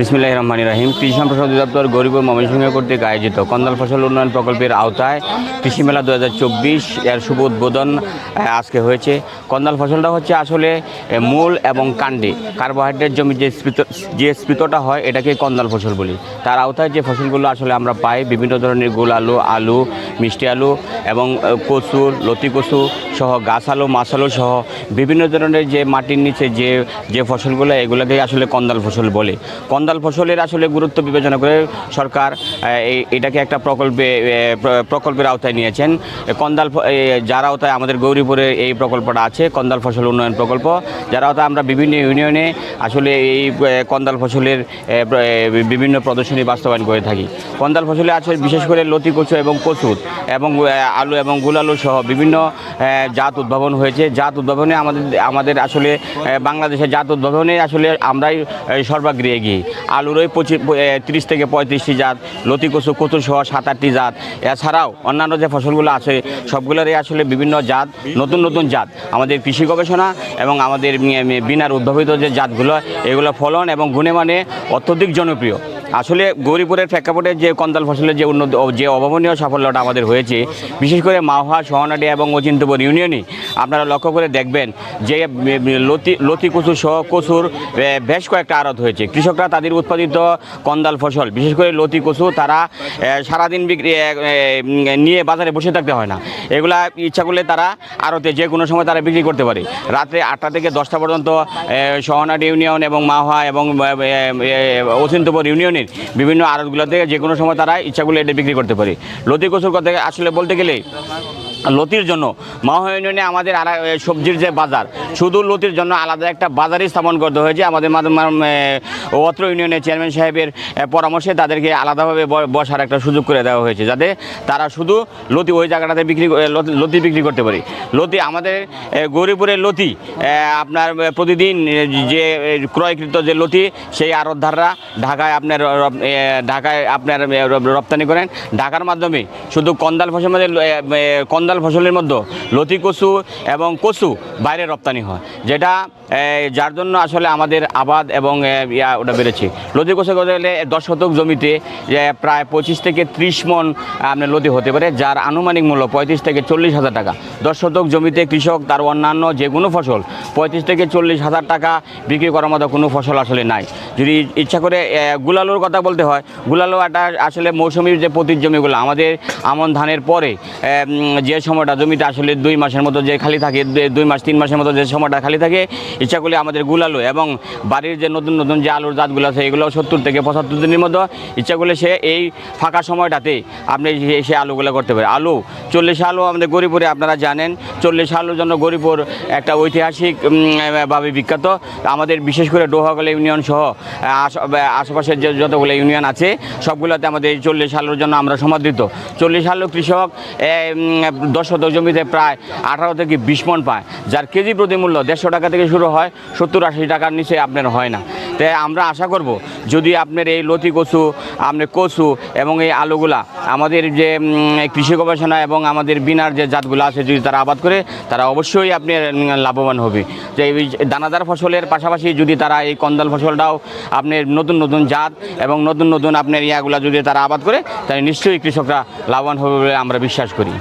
বিসমিল্লাহ রহমান রাহিম। কৃষি সম্প্রসারণ অধিদপ্তর গরিব ও ময়মনসিংহ কর্তৃক আয়োজিত কন্দাল ফসল উন্নয়ন প্রকল্পের আওতায় কৃষি মেলা দু হাজার চব্বিশ এর শুভ উদ্বোধন আজকে হয়েছে। কন্দাল ফসলটা হচ্ছে আসলে মূল এবং কাণ্ডে। কার্বোহাইড্রেট জমি যে স্ফীত যে স্ফীতটা হয়, এটাকে কন্দাল ফসল বলি। তার আওতায় যে ফসলগুলো আসলে আমরা পাই, বিভিন্ন ধরনের গোল আলু আলু, মিষ্টি আলু এবং কচু লতি কচু সহ, গাছ আলু, মাছ আলু সহ বিভিন্ন ধরনের যে মাটির নিচে যে যে ফসলগুলো এগুলোকে আসলে কন্দাল ফসল বলে। কন্দাল ফসলের আসলে গুরুত্ব বিবেচনা করে সরকার এটাকে একটা প্রকল্পে প্রকল্পের আওতায় নিয়েছেন। কন্দাল যার আওতায় আমাদের গৌরীপুরে এই প্রকল্পটা আছে কন্দাল ফসল উন্নয়ন প্রকল্প। যার আওতায় আমরা বিভিন্ন ইউনিয়নে আসলে এই কন্দাল ফসলের বিভিন্ন প্রদর্শনী বাস্তবায়ন করে থাকি। কন্দাল ফসলে আছে বিশেষ করে লতি কচু এবং কচুর, এবং আলু এবং গুলালু সহ বিভিন্ন জাত উদ্ভাবন হয়েছে। জাত উদ্ভাবনে আমাদের আমাদের আসলে বাংলাদেশের জাত উদ্ভাবনে আসলে আমরাই সর্বাগ্রে এগিয়ে। আলুরই পঁচিশ তিরিশ থেকে পঁয়ত্রিশটি জাত, লতি কচু কচু সহ সাত আটটি জাত। এছাড়াও অন্যান্য যে ফসলগুলো আছে, সবগুলোরই আসলে বিভিন্ন জাত, নতুন নতুন জাত। আমাদের কৃষি গবেষণা এবং আমাদের বিনার উদ্ভাবিত যে জাতগুলো, এগুলো ফলন এবং গুণে মানে অত্যধিক জনপ্রিয়। আসলে গৌরীপুরের প্রেক্ষাপটে যে কন্দাল ফসলের যে উন্নত যে অভাবনীয় সাফল্যটা আমাদের হয়েছে, বিশেষ করে মাওহা, সোহানাডি এবং অচিন্তপুর ইউনিয়নে আপনারা লক্ষ্য করে দেখবেন যে লতি লতি কচু সহ কচুর বেশ কয়েকটা আড়ত হয়েছে। কৃষকরা তাদের উৎপাদিত কন্দাল ফসল, বিশেষ করে লতি কচু তারা সারাদিন বিক্রি নিয়ে বাজারে বসে থাকতে হয় না। এগুলা ইচ্ছা করলে তারা আড়তে যে কোনো সময় তারা বিক্রি করতে পারে। রাত্রে আটটা থেকে দশটা পর্যন্ত সোহানাডি ইউনিয়ন এবং মাহা এবং অচিন্তপুর ইউনিয়নের বিভিন্ন আড়তগুলো থেকে যে কোনো সময় তারা ইচ্ছাগুলো এটা বিক্রি করতে পারে। লতি কচুর কথা আসলে বলতে গেলে লতির জন্য। মাহা ইউনিয়নে আমাদের সবজির যে বাজার, শুধু লতির জন্য আলাদা একটা বাজারই স্থাপন করতে হয়েছে। আমাদের অত্র ইউনিয়নের চেয়ারম্যান সাহেবের পরামর্শে তাদেরকে আলাদাভাবে বসার একটা সুযোগ করে দেওয়া হয়েছে, যাতে তারা শুধু লতি ওই জায়গাটাতে বিক্রি করে- লতি- বিক্রি করতে পারে। লতি আমাদের গৌরীপুরের লতি আপনার প্রতিদিন যে ক্রয়কৃত যে লতি, সেই আড়তধাররা ঢাকায় আপনার ঢাকায় আপনার রপ্তানি করেন। ঢাকার মাধ্যমে শুধু কন্দাল ফসলের মধ্যে এ, ফসলের মধ্যে লতি কচু এবং কচু বাইরে রপ্তানি হয় যেটা যার জন্য আসলে আমাদের আবাদ এবং ইয়া ওটা বেড়েছে। লতি কচু গেলে দশ শতক জমিতে প্রায় পঁচিশ থেকে ত্রিশ মন আপনার লতি হতে পারে যার আনুমানিক মূল্য পঁয়ত্রিশ থেকে চল্লিশ হাজার টাকা। দশ শতক জমিতে কৃষক তার অন্যান্য যে কোনো ফসল পঁয়ত্রিশ থেকে চল্লিশ হাজার টাকা বিক্রি করার মতো কোনো ফসল আসলে নাই। যদি ইচ্ছা করে গুলালুর কথা বলতে হয় গুলালু একটা আসলে মৌসুমীর যে পতির জমিগুলো আমাদের আমন ধানের পরে যে সময়টা জমিটা আসলে দুই মাসের মতো যে খালি থাকে দুই মাস, তিন মাসের মতো যে সময়টা খালি থাকে, ইচ্ছা করলে আমাদের গুলালু এবং বাড়ির যে নতুন নতুন যে আলুর জাতগুলো আছে, এগুলো সত্তর থেকে পঁচাত্তর দিনের মতো ইচ্ছা করলে সে এই ফাঁকা সময়টাতে আপনি সে- আলুগুলো করতে পারে। আলু, চল্লিশ আলু আমাদের গরিপুরে আপনারা জানেন, চল্লিশ আলুর জন্য গরিপুর একটা ঐতিহাসিক ভাবে বিখ্যাত। আমাদের বিশেষ করে ডোহাগলা ইউনিয়ন সহ আশেপাশের যে যতগুলো ইউনিয়ন আছে, সবগুলোতে আমাদের এই চল্লিশ আলুর জন্য আমরা সমাদৃত। চল্লিশ আলু কৃষক দশ শতক জমিতে প্রায় আঠারো থেকে বিশ মন পায়, যার কেজি প্রতি মূল্য দেড়শো টাকা থেকে শুরু হয়, সত্তর আশি টাকার নিচে আপনার হয় না। তাই আমরা আশা করব, যদি আপনার এই লতি কচু, আপনার কচু এবং এই আলুগুলা আমাদের যে কৃষি গবেষণা এবং আমাদের বিনার যে জাতগুলো আছে, যদি তারা আবাদ করে, তারা অবশ্যই আপনি লাভবান হবে। যে এই দানাদার ফসলের পাশাপাশি যদি তারা এই কন্দাল ফসলটাও আপনার নতুন নতুন জাত এবং নতুন নতুন আপনার ইয়াগুলা যদি তারা আবাদ করে, তাহলে নিশ্চয়ই কৃষকরা লাভবান হবে বলে আমরা বিশ্বাস করি।